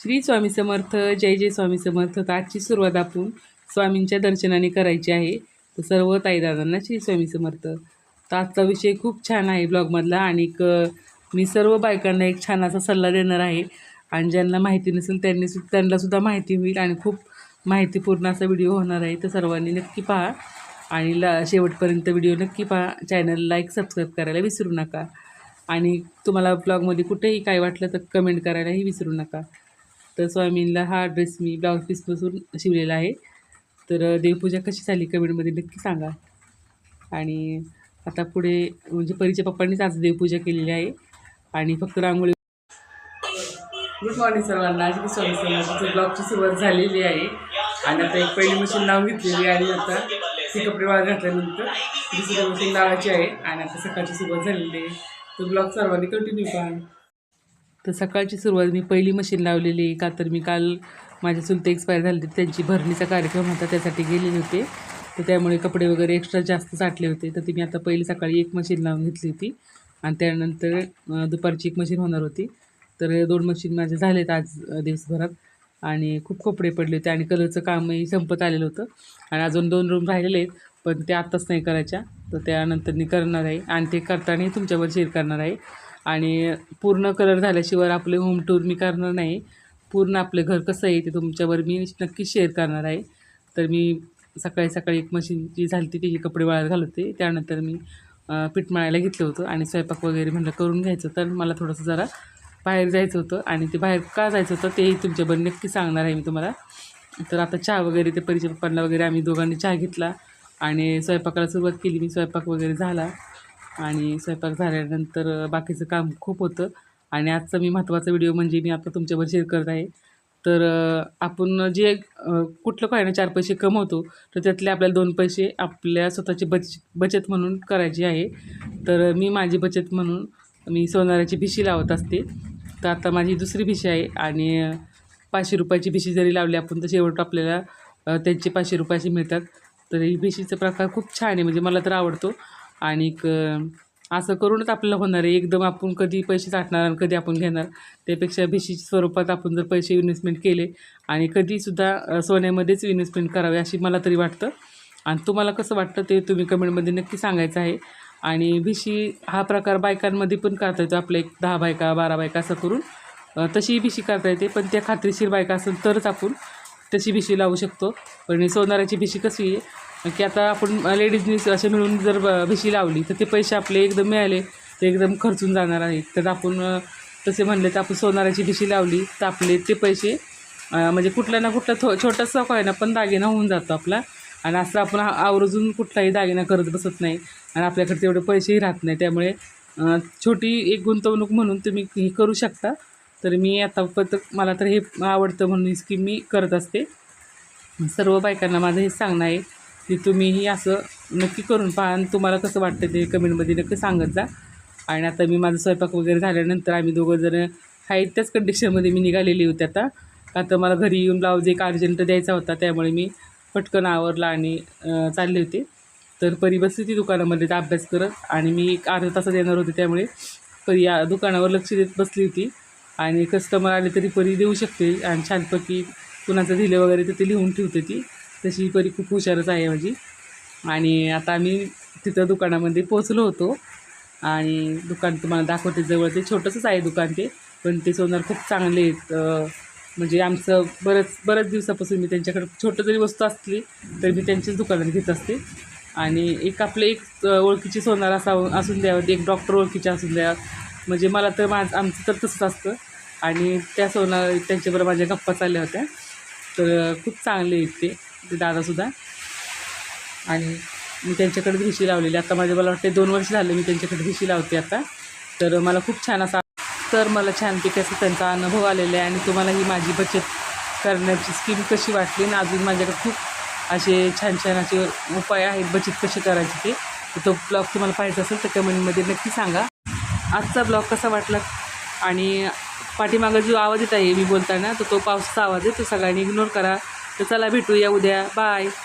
श्री स्वामी समर्थ जय जय स्वामी समर्थ. तर आजची सुरुवात आपण स्वामींच्या दर्शनाने करायची आहे. तर सर्व ताईदादांना श्री स्वामी समर्थ. तर आजचा विषय खूप छान आहे ब्लॉगमधला आणि मी सर्व बायकांना एक छान असा सल्ला देणार आहे. आणि ज्यांना माहिती नसेल त्यांनी सु त्यांना सुद्धा माहिती होईल आणि खूप माहितीपूर्ण असा व्हिडिओ होणार आहे. तर सर्वांनी नक्की पहा आणि ला शेवटपर्यंत व्हिडिओ नक्की पहा. चॅनल लाईक सबस्क्राईब करायला विसरू नका. आणि तुम्हाला ब्लॉगमध्ये कुठेही काय वाटलं तर कमेंट करायलाही विसरू नका. तर सोयाबीनला हा ड्रेस मी ब्लाऊज पीसपासून शिवलेला आहे. तर देवपूजा कशी झाली कमेंटमध्ये नक्की सांगा. आणि आता पुढे म्हणजे परीच्या पप्पांनीच आज देवपूजा केलेली आहे. आणि फक्त रांगोळी गुड मॉर्निंग सर्वांना. आज मी स्वामी समर्थाची ब्लॉगची सुरुवात झालेली आहे. आणि आता एक पहिली मशीन लावून घेतलेली आणि आता ती कपडे वाळ घातल्यानंतर दुसरी मशीन लावायची आहे. आणि आता सकाळची सुरुवात झालेली आहे. तर ब्लॉग सर्वांनी कंटिन्यू पहा. तर सकाळची सुरुवात मी पहिली मशीन लावलेली आहे. का तर मी काल माझ्या चुलते एक्सपायर झाले त्यांची भरणीचा कार्यक्रम होता. त्यासाठी गेलेले होते. तर त्यामुळे कपडे वगैरे एक्स्ट्रा जास्त साठले होते. तर ती मी आता पहिली सकाळी एक मशीन लावून घेतली होती. आणि त्यानंतर दुपारची एक मशीन होणार होती. तर दोन मशीन माझे झालेत आज दिवसभरात. आणि खूप कपडे पडले होते आणि कलरचं कामही संपत आलेलं होतं. आणि अजून दोन रूम राहिलेले आहेत पण ते आत्ताच नाही करायच्या. तर त्यानंतर मी करणार आहे. आणि ते करताना तुमच्यावर शेअर करणार आहे. आणि पूर्ण कलर झाल्याशिवाय आपले होम टूर मी करणार नाही. पूर्ण आपले घर कसं आहे ते तुमच्यावर मी नक्की शेअर करणार आहे. तर मी सकाळी सकाळी एक मशीन जी झाली होती त्याची कपडे वाळत घालवते त्यानंतर मी पीठ मळायला घेतलं होतं आणि स्वयंपाक वगैरे म्हटलं करून घ्यायचं. तर मला थोडंसं जरा बाहेर जायचं होतं आणि ते बाहेर का जायचं होतं तेही तुमच्यावर नक्की सांगणार आहे मी तुम्हाला. तर आता चहा वगैरे ते परिचय पप्पांना वगैरे आम्ही दोघांनी चहा घेतला आणि स्वयंपाकाला सुरुवात केली. मी स्वयंपाक वगैरे झाला. आणि स्वयंपाक झाल्यानंतर बाकीचं काम खूप होतं. आणि आजचा मी महत्त्वाचा व्हिडिओ म्हणजे मी आता तुमच्यावर शेअर करत आहे. तर आपण जे कुठलं काय ना चार पैसे कमवतो तर त्यातले आपल्याला दोन पैसे आपल्या स्वतःची बच बचत म्हणून करायची आहे. तर मी माझी बचत म्हणून मी सोनाराची भिशी लावत असते. तर आता माझी दुसरी भिशी आहे आणि पाचशे रुपयाची भिशी जरी लावली आपण तर शेवट आपल्याला त्यांचे पाचशे रुपयाचे मिळतात. तर ही भिशीचा प्रकार खूप छान आहे म्हणजे मला तर आवडतो. आणि असं करूनच आपल्याला होणार आहे. एकदम आपण कधी पैसे साठणार आणि कधी आपण घेणार त्यापेक्षा भिशी स्वरूपात आपण जर पैसे इन्व्हेस्टमेंट केले आणि कधीसुद्धा सोन्यामध्येच इन्व्हेस्टमेंट करावे अशी मला तरी वाटतं. आणि तुम्हाला कसं वाटतं ते तुम्ही कमेंटमध्ये नक्की सांगायचं आहे. आणि भिशी हा प्रकार बायकांमध्ये पण करता येतो. आपल्या एक दहा बायका बारा बायका असं करून तशीही भिशी करता येते. पण त्या खात्रीशीर बायका असेल तरच आपण तशी भिशी लावू शकतो. पण सोनाराची भिशी कशी आहे? की आता आपण लेडीजनी असे मिळून जर ब- भिशी लावली तर ते पैसे आपले एकदम मिळाले ते एकदम खर्चून जाणार आहेत. तर आपण तसे म्हणले तर आपण सोनाराची भिशी लावली तर आपले ते पैसे म्हणजे कुठला ना कुठला थो छोटासा आहे ना पण दागिना होऊन जातो आपला. आणि असं आपण आवर्जून कुठलाही दागिना करत बसत नाही आणि आपल्याकडे तेवढे पैसेही राहत नाही. त्यामुळे छोटी एक गुंतवणूक म्हणून तुम्ही हे करू शकता. तर मी आता पत मला तर हे आवडतं म्हणून ही स्कीम मी करत असते. सर्व बायकांना माझं हे सांगणं आहे. की तुम्हीही असं नक्की करून पहा आणि तुम्हाला कसं वाटतं ते कमेंटमध्ये नक्की सांगत जा. आणि आता मी माझा स्वयंपाक वगैरे झाल्यानंतर आम्ही दोघं जण हाय त्याच कंडिशनमध्ये मी निघालेली होती आता. का तर मला घरी येऊन ब्लाऊज एक अर्जंट द्यायचा होता त्यामुळे मी पटकन आवरला आणि चालले होते. तर परी बसली ती दुकानामध्ये तर अभ्यास करत आणि मी एक अर्धा तासात येणार होते त्यामुळे परी या दुकानावर लक्ष देत बसली होती. आणि कस्टमर आले तरी परी देऊ शकते आणि छानपैकी कुणाचं दिलं वगैरे तर ते लिहून ठेवते ती. तशी परी खूप हुशारच आहे माझी. आणि आता आम्ही तिथं दुकानामध्ये पोचलो होतो. आणि दुकान तुम्हाला दाखवते जवळ ते छोटंसंच आहे दुकान ते. पण ते सोनार खूप चांगले आहेत. म्हणजे आमचं बरंच बऱ्याच दिवसापासून मी त्यांच्याकडे छोटं जरी वस्तू असली तरी मी त्यांच्याच दुकानात घेत असते. आणि एक आपले एक ओळखीचे ओळखीची सोनार असा असून द्यावं एक डॉक्टर ओळखीचे असून द्यावं म्हणजे मला तर माझं आमचं तर तसंच असतं. आणि त्या सोनार त्यांच्याबरोबर माझ्या गप्पा चालल्या होत्या. तर खूप चांगले आहेत ते. ते दादासुद्धा. आणि मी त्यांच्याकडे भिशी लावलेली. आता माझे मला वाटते दोन वर्ष झाले मी त्यांच्याकडे भिशी लावते आता. तर मला खूप छान असा तर मला छानपैकी असं त्यांचा अनुभव आलेला आहे आणि तुम्हाला ही माझी बचत करण्याची स्कीम कशी वाटली आणि अजून माझ्याकडे खूप असे छान छान असे उपाय आहेत बचत कशी करायची ते. तो ब्लॉग तुम्हाला पाहायचा असेल तर कमेंटमध्ये नक्की सांगा. आजचा ब्लॉग कसा वाटला? आणि पाठीमागं जो आवाज येत आहे मी बोलताना तर तो पावसाचा आवाज आहे. तो सगळ्यांनी इग्नोर करा. तर चला भेटूया उद्या. बाय